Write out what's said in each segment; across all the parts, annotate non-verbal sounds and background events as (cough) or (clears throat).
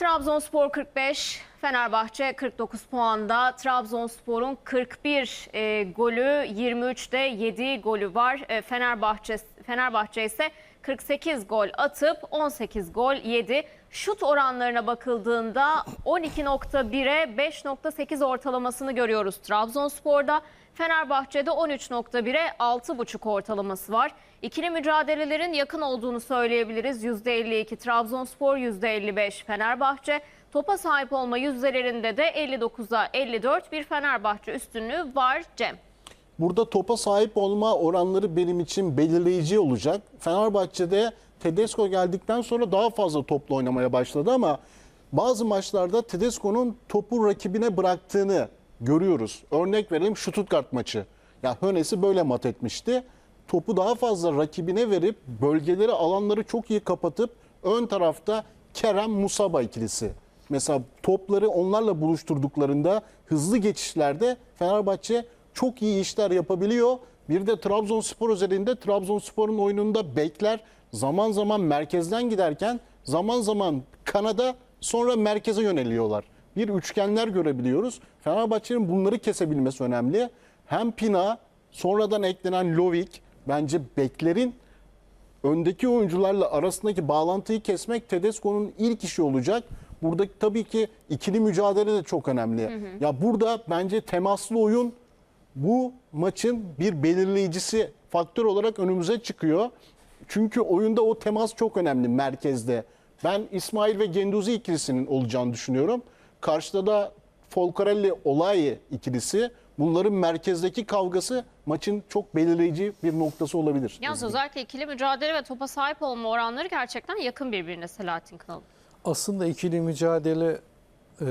Trabzonspor 45, Fenerbahçe 49 puanda. Trabzonspor'un 41 e, golü, 23'te 7 golü var. E, Fenerbahçe Fenerbahçe ise 48 gol atıp 18 gol yedi. Şut oranlarına bakıldığında 12.1'e 5.8 ortalamasını görüyoruz Trabzonspor'da. Fenerbahçe'de 13.1'e 6.5 ortalaması var. İkili mücadelelerin yakın olduğunu söyleyebiliriz. %52 Trabzonspor, %55 Fenerbahçe. Topa sahip olma yüzdelerinde de 59'a 54 bir Fenerbahçe üstünlüğü var Cem. Burada topa sahip olma oranları benim için belirleyici olacak. Fenerbahçe'de Tedesco geldikten sonra daha fazla topla oynamaya başladı ama bazı maçlarda Tedesco'nun topu rakibine bıraktığını görüyoruz. Örnek verelim Stuttgart maçı. Ya Hönes'i böyle mat etmişti. Topu daha fazla rakibine verip bölgeleri, alanları çok iyi kapatıp ön tarafta Kerem Musaba ikilisi. Mesela topları onlarla buluşturduklarında hızlı geçişlerde Fenerbahçe çok iyi işler yapabiliyor. Bir de Trabzonspor özelinde Trabzonspor'un oyununda bekler zaman zaman merkezden giderken zaman zaman kanada sonra merkeze yöneliyorlar. Bir üçgenler görebiliyoruz. Fenerbahçe'nin bunları kesebilmesi önemli. Hem Pina sonradan eklenen Lovik bence beklerin öndeki oyuncularla arasındaki bağlantıyı kesmek Tedesco'nun ilk işi olacak. Burada tabii ki ikili mücadele de çok önemli. Ya burada bence temaslı oyun bu maçın bir belirleyicisi faktör olarak önümüze çıkıyor. Çünkü oyunda o temas çok önemli merkezde. Ben İsmail ve Genduzi ikilisinin olacağını düşünüyorum. Karşıda da Folcarelli Olayi ikilisi. Bunların merkezdeki kavgası maçın çok belirleyici bir noktası olabilir. Yalnız özellikle ikili mücadele ve topa sahip olma oranları gerçekten yakın birbirine Selahattin Kınalı. Aslında ikili mücadele e,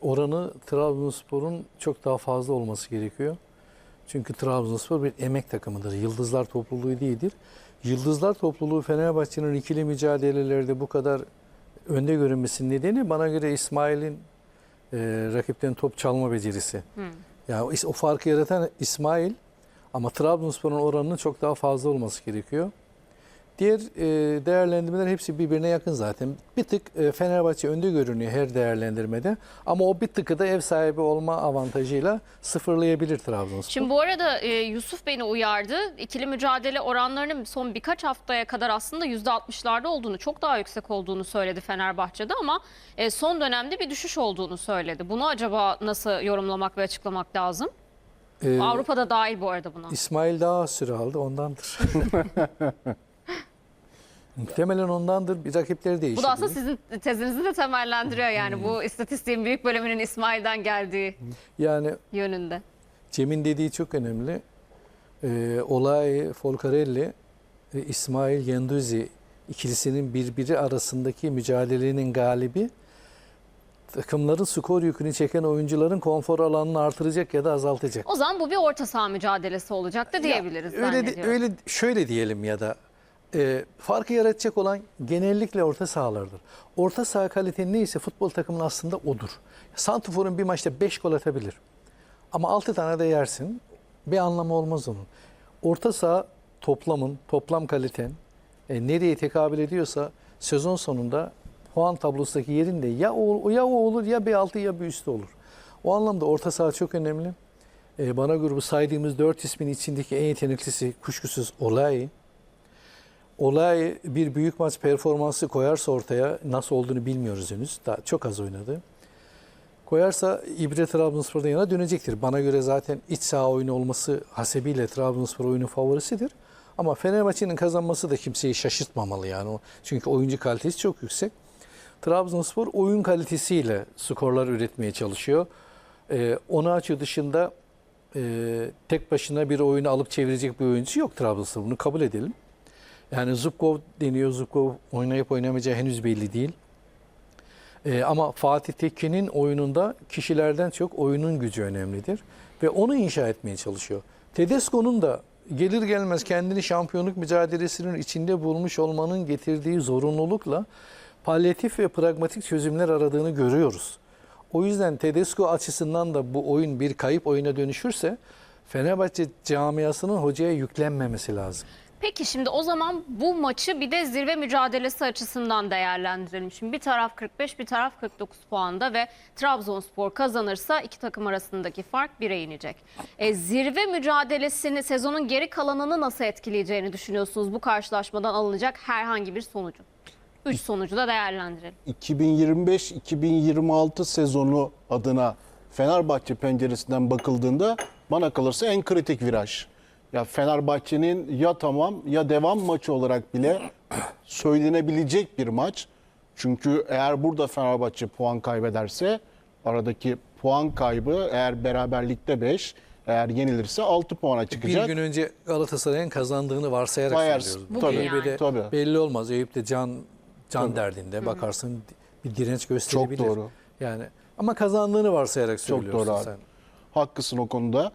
oranı Trabzonspor'un çok daha fazla olması gerekiyor. Çünkü Trabzonspor bir emek takımıdır. Yıldızlar topluluğu değildir. Yıldızlar topluluğu Fenerbahçe'nin ikili mücadelelerde bu kadar önde görünmesinin nedeni bana göre İsmail'in e, rakipten top çalma becerisi. Yani o, o farkı yaratan İsmail ama Trabzonspor'un oranının çok daha fazla olması gerekiyor. Diğer e, değerlendirmeler hepsi birbirine yakın zaten. Bir tık e, Fenerbahçe önde görünüyor her değerlendirmede. Ama o bir tıkı da ev sahibi olma avantajıyla sıfırlayabilir Trabzonspor. Şimdi bu arada e, Yusuf beni uyardı. İkili mücadele oranlarının son birkaç haftaya kadar aslında %60'larda olduğunu, çok daha yüksek olduğunu söyledi Fenerbahçe'de ama e, son dönemde bir düşüş olduğunu söyledi. Bunu acaba nasıl yorumlamak ve açıklamak lazım? Ee, Avrupa'da dahil bu arada buna. İsmail daha süre aldı ondandır. (laughs) Muhtemelen ondandır. Bir rakipleri değişti. Bu da aslında sizin tezinizi de temellendiriyor yani bu istatistiğin büyük bölümünün İsmail'den geldiği Yani yönünde. Cem'in dediği çok önemli. Ee, olay Folcarelli, e, İsmail Genduzi ikilisinin birbiri arasındaki mücadelenin galibi takımların skor yükünü çeken oyuncuların konfor alanını artıracak ya da azaltacak. O zaman bu bir orta saha mücadelesi olacak da diyebiliriz Ya, öyle, de- öyle şöyle diyelim ya da e, farkı yaratacak olan genellikle orta sahalardır. Orta saha kalitenin neyse futbol takımının aslında odur. Santifor'un bir maçta 5 gol atabilir. Ama 6 tane de yersin. Bir anlamı olmaz onun. Orta saha toplamın, toplam kaliten e, nereye tekabül ediyorsa sezon sonunda puan tablosundaki yerinde ya o, ya o olur ya bir altı ya bir üstü olur. O anlamda orta saha çok önemli. E, bana grubu saydığımız dört ismin içindeki en yeteneklisi kuşkusuz Olay. Olay bir büyük maç performansı koyarsa ortaya nasıl olduğunu bilmiyoruz henüz. Daha çok az oynadı. Koyarsa İbre Trabzonspor'dan yana dönecektir. Bana göre zaten iç saha oyunu olması hasebiyle Trabzonspor oyunun favorisidir. Ama Fenerbahçe'nin kazanması da kimseyi şaşırtmamalı yani. Çünkü oyuncu kalitesi çok yüksek. Trabzonspor oyun kalitesiyle skorlar üretmeye çalışıyor. Ee, Onaçu dışında e, tek başına bir oyunu alıp çevirecek bir oyuncu yok Trabzonspor. Bunu kabul edelim. Yani Zubkov deniyor. Zubkov oynayıp oynamayacağı henüz belli değil. Ee, ama Fatih Tekin'in oyununda kişilerden çok oyunun gücü önemlidir. Ve onu inşa etmeye çalışıyor. Tedesco'nun da gelir gelmez kendini şampiyonluk mücadelesinin içinde bulmuş olmanın getirdiği zorunlulukla palyatif ve pragmatik çözümler aradığını görüyoruz. O yüzden Tedesco açısından da bu oyun bir kayıp oyuna dönüşürse Fenerbahçe camiasının hocaya yüklenmemesi lazım. Peki şimdi o zaman bu maçı bir de zirve mücadelesi açısından değerlendirelim. Şimdi bir taraf 45, bir taraf 49 puanda ve Trabzonspor kazanırsa iki takım arasındaki fark 1'e inecek. E, zirve mücadelesini, sezonun geri kalanını nasıl etkileyeceğini düşünüyorsunuz bu karşılaşmadan alınacak herhangi bir sonucu? Üç sonucu da değerlendirelim. 2025-2026 sezonu adına Fenerbahçe penceresinden bakıldığında bana kalırsa en kritik viraj. Ya Fenerbahçe'nin ya tamam ya devam maçı olarak bile (clears throat) söylenebilecek bir maç. Çünkü eğer burada Fenerbahçe puan kaybederse aradaki puan kaybı eğer beraberlikte 5, eğer yenilirse 6 puana çıkacak. Bir gün önce Galatasaray'ın kazandığını varsayarak Varsayarız. söylüyoruz. Bugün Tabii, yani. Tabii. belli olmaz. Eyüp de can can derdinde bakarsın bir direnç gösterebilir. doğru. Yani ama kazandığını varsayarak Çok söylüyorsun doğru abi. sen. Haklısın o konuda.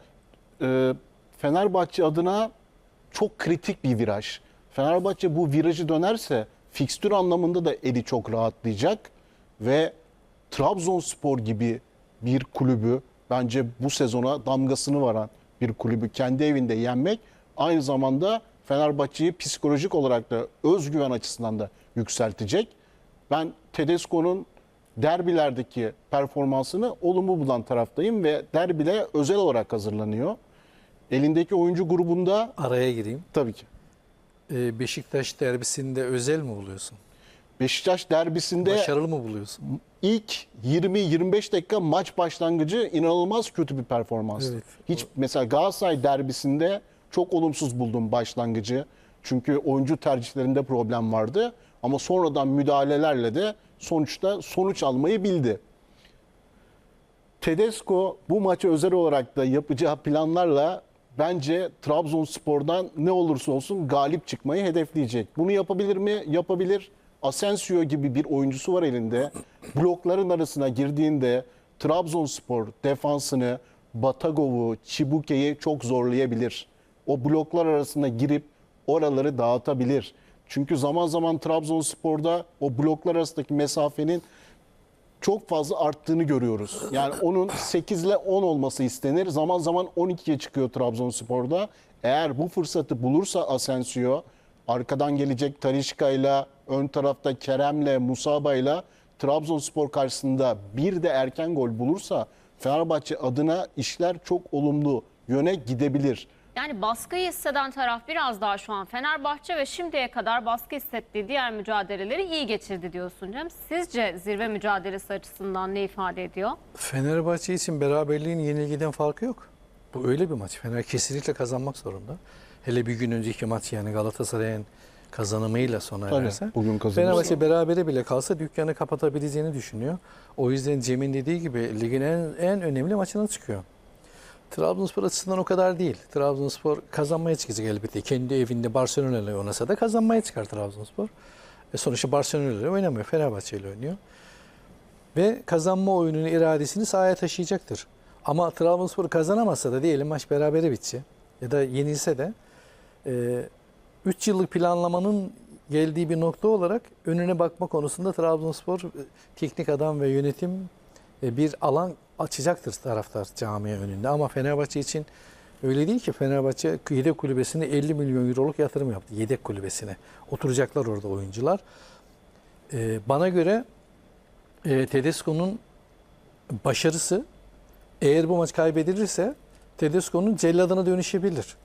Ee, Fenerbahçe adına çok kritik bir viraj. Fenerbahçe bu virajı dönerse fikstür anlamında da eli çok rahatlayacak ve Trabzonspor gibi bir kulübü bence bu sezona damgasını varan bir kulübü kendi evinde yenmek aynı zamanda Fenerbahçe'yi psikolojik olarak da özgüven açısından da yükseltecek. Ben Tedesco'nun derbilerdeki performansını olumlu bulan taraftayım ve derbile özel olarak hazırlanıyor. Elindeki oyuncu grubunda Araya gireyim. tabii ki Ee, Beşiktaş derbisinde özel mi buluyorsun? Beşiktaş derbisinde Başarılı mı buluyorsun? ilk 20-25 dakika maç başlangıcı inanılmaz kötü bir performans. Evet. Hiç mesela Galatasaray derbisinde çok olumsuz buldum başlangıcı. Çünkü oyuncu tercihlerinde problem vardı ama sonradan müdahalelerle de sonuçta sonuç almayı bildi. Tedesco bu maçı özel olarak da yapacağı planlarla bence Trabzonspor'dan ne olursa olsun galip çıkmayı hedefleyecek. Bunu yapabilir mi? Yapabilir. Asensio gibi bir oyuncusu var elinde. (clears throat) Blokların arasına girdiğinde Trabzonspor defansını, Batagov'u, Çibuke'yi çok zorlayabilir. O bloklar arasına girip oraları dağıtabilir. Çünkü zaman zaman Trabzonspor'da o bloklar arasındaki mesafenin çok fazla arttığını görüyoruz. Yani onun 8 ile 10 olması istenir. Zaman zaman 12'ye çıkıyor Trabzonspor'da. Eğer bu fırsatı bulursa Asensio, arkadan gelecek Talişka ile ön tarafta Kerem'le, Musaba'yla Trabzonspor karşısında bir de erken gol bulursa Fenerbahçe adına işler çok olumlu yöne gidebilir. Yani baskıyı hisseden taraf biraz daha şu an Fenerbahçe ve şimdiye kadar baskı hissettiği diğer mücadeleleri iyi geçirdi diyorsun Cem. Sizce zirve mücadelesi açısından ne ifade ediyor? Fenerbahçe için beraberliğin yenilgiden farkı yok. Bu öyle bir maç. Fener kesinlikle kazanmak zorunda. Hele bir gün önceki maç yani Galatasaray'ın kazanımıyla sona Tabii, ererse. bugün. Fenerbahçe berabere bile kalsa dükkanı kapatabileceğini düşünüyor. O yüzden Cem'in dediği gibi ligin en, en önemli maçına çıkıyor. Trabzonspor açısından o kadar değil. Trabzonspor kazanmaya çıkacak elbette. Kendi evinde Barcelona ile oynasa da kazanmaya çıkar Trabzonspor. E sonuçta Barcelona ile oynamıyor. Fenerbahçe ile oynuyor. Ve kazanma oyununu, iradesini sahaya taşıyacaktır. Ama Trabzonspor kazanamazsa da diyelim maç berabere bitse ya da yenilse de 3 yıllık planlamanın geldiği bir nokta olarak önüne bakma konusunda Trabzonspor e, teknik adam ve yönetim e, bir alan açacaktır taraftar camia önünde. Ama Fenerbahçe için öyle değil ki Fenerbahçe yedek kulübesine 50 milyon euroluk yatırım yaptı. Yedek kulübesine. Oturacaklar orada oyuncular. E, Bana göre e, Tedesco'nun başarısı eğer bu maç kaybedilirse Tedesco'nun celladına dönüşebilir.